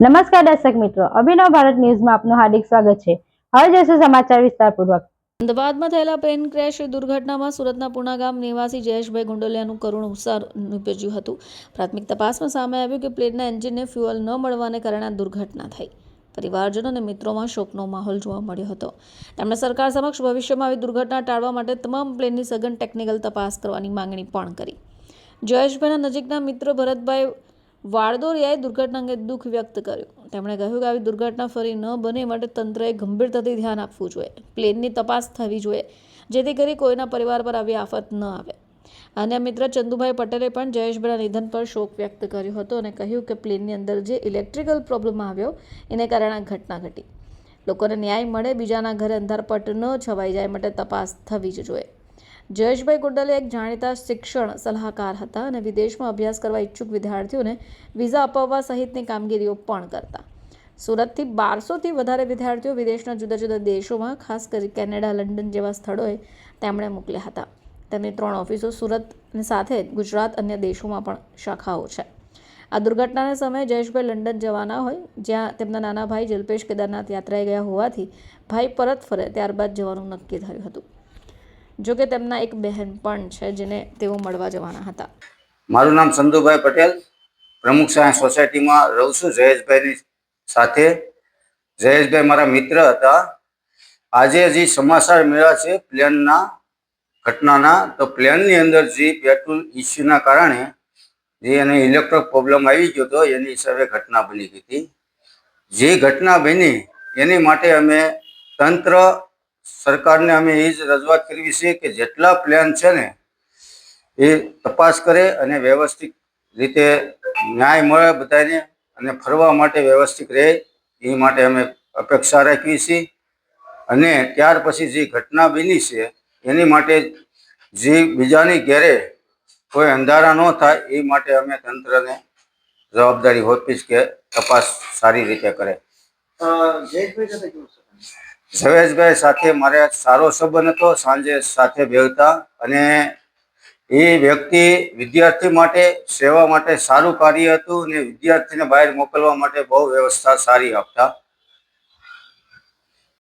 નમસ્કાર દર્શક મિત્રો, અભિનવ ભારત ન્યૂઝમાં આપનું હાર્દિક સ્વાગત છે. હવે જોઈશું સમાચાર વિસ્તારપૂર્વક. અમદાવાદમાં થયેલા પ્લેન ક્રેશ દુર્ઘટનામાં સુરતના પુણા ગામ નિવાસી જયેશભાઈ ગુંડોલિયાનું કરુણ ઉપસાર નિપજ્યું હતું. પ્રાથમિક તપાસમાં સામે આવ્યું કે પ્લેનના એન્જિનને ફ્યુઅલ ન મળવાને કારણે આ દુર્ઘટના થઈ. પરિવારજનો અને મિત્રોમાં શોકનો માહોલ જોવા મળ્યો હતો. તેમણે સરકાર સમક્ષ ભવિષ્યમાં આવી દુર્ઘટના ટાળવા માટે તમામ પ્લેનની સઘન ટેકનિકલ તપાસ કરવાની માંગણી પણ કરી. જયેશભાઈના નજીકના મિત્ર ભરતભાઈ વાળદોરિયાએ દુર્ઘટના અંગે દુઃખ વ્યક્ત કર્યું. તેમણે કહ્યું કે આવી દુર્ઘટના ફરી ન બને માટે તંત્રએ ગંભીરતાથી ધ્યાન આપવું જોઈએ. પ્લેનની તપાસ થવી જોઈએ, જેથી કરી કોઈના પરિવાર પર આવી આફત ન આવે. અને મિત્ર ચંદુભાઈ પટેલે પણ જયેશભાઈના નિધન પર શોક વ્યક્ત કર્યો હતો અને કહ્યું કે પ્લેનની અંદર જે ઇલેક્ટ્રિકલ પ્રોબ્લેમ આવ્યો, એને કારણે આ ઘટના ઘટી. લોકોને ન્યાય મળે, બીજાના ઘરે અંધારપટ ન છવાઈ જાય માટે તપાસ થવી જ જોઈએ. જયેશભાઈ કુંડલે એક જાણીતા શિક્ષણ સલાહકાર હતા અને વિદેશમાં અભ્યાસ કરવા ઈચ્છુક વિદ્યાર્થીઓને વિઝા અપાવવા સહિતની કામગીરીઓ પણ કરતા. સુરતથી બારસોથી વધારે વિદ્યાર્થીઓ વિદેશના જુદા જુદા દેશોમાં, ખાસ કરી કેનેડા, લંડન જેવા સ્થળોએ તેમણે મોકલ્યા હતા. તેમની ત્રણ ઓફિસો સુરતની સાથે ગુજરાત અન્ય દેશોમાં પણ શાખાઓ છે. આ દુર્ઘટનાના સમયે જયેશભાઈ લંડન જવાના હોય, જ્યાં તેમના નાના ભાઈ જલ્પેશ કેદારનાથ યાત્રાએ ગયા હોવાથી ભાઈ પરત ફરે ત્યારબાદ જવાનું નક્કી થયું હતું. જોકે તેમના એક બહેન પણ છે જેને તેઓ મળવા જવાના હતા. મારું નામ સંધુભાઈ પટેલ. પ્રમુખ સાયન્સ સોસાયટીમાં રહું છું. જયેશભાઈની સાથે. જયેશભાઈ મારા મિત્ર હતા. આજે જે સમાચાર મળ્યા છે પ્લેનના ઘટનાના. તો પ્લેનની અંદર જે પેટ્રોલ ઇસ્યુના કારણે જે એને ઇલેક્ટ્રિક પ્રોબ્લેમ આવી ગયો હતો, એની હિસાબે ઘટના બની હતી. જે ઘટના બની, એની માટે અમે તંત્ર સરકારને અમે એ જ રજૂઆત કરવી છે કે જેટલા પ્લેન છે ને, એ તપાસ કરે અને વ્યવસ્થિત રીતે ન્યાય મળે બધાને અને ફરવા માટે વ્યવસ્થિત રહે, એ માટે અમે અપેક્ષા રાખીએ છીએ. અને ત્યાર પછી જે ઘટના બની છે, એની માટે જે બીજાની ઘેરે કોઈ અંધારા ન થાય, એ માટે અમે તંત્રને જવાબદારી હોપીશ કે તપાસ સારી રીતે કરે. જવેશભાઈ સાથે મારે સારો સંબંધ હતો, સાંજે સાથે ભેવતા અને એ વ્યક્તિ વિદ્યાર્થી માટે સેવા માટે સારું કાર્ય હતું અને વિદ્યાર્થીને બહાર મોકલવા માટે બહુ વ્યવસ્થા સારી આપતા.